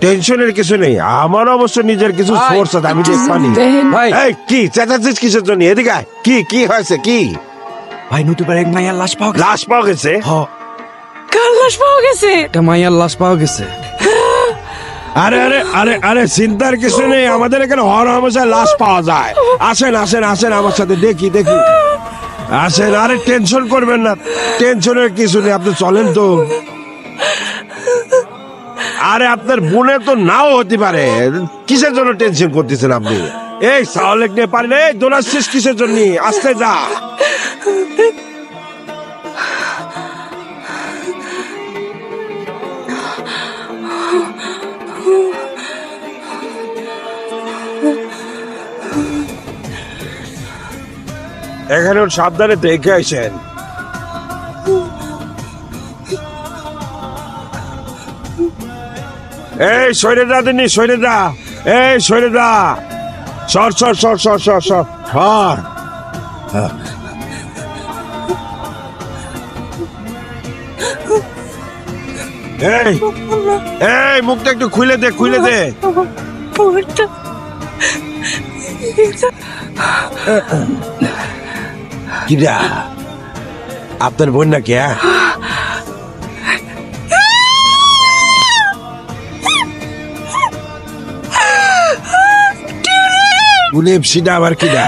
টেনশনের কিছু নেই। আমার অবশ্য নিজের কিছু সোর্স আছে আমি দেখবানি ভাই। এই কি? চেঁচাচ্ছিস কিসের জন্য? এদিকে আয়। কি কি হয়েছে? কি? ভাই নতুবার এক মাইয়ার লাশ পাওয়া গেছে। লাশ পাওয়া গেছে? হ। কার লাশ পাওয়া গেছে? একটা মাইয়ার লাশ পাওয়া গেছে। আরে আরে আরে আরে চিন্তার কিছু নেই। আমাদের এখানে হর হামেশা লাশ পাওয়া যায়। আসেন আসেন আসেন আমার সাথে। দেখি দেখি। আসেন আরে টেনশন করবেন না। টেনশনের কিছু নেই। আপনি চলেন তো। আরে আপনার বোনে তো নাও হতে পারে। কিসের জন্য টেনশন করতেছেন আপনি? এই সাহলেক নিয়ে পারেন এই দোলাচ্ছিস কিসের জন্য? আসতে যা। এখানে সাবধানে দেখে আসেন। এই সৈরে দা দিনি সৈরে দা এই সৈরে দা সর সর সর সর সর সর। সর। এই এই, মুখটা একটু খুলে দে খুলে দে। কিরা? আপনার বোন নাকি হ্যাঁ? গুলেব সিডা আবার কিরা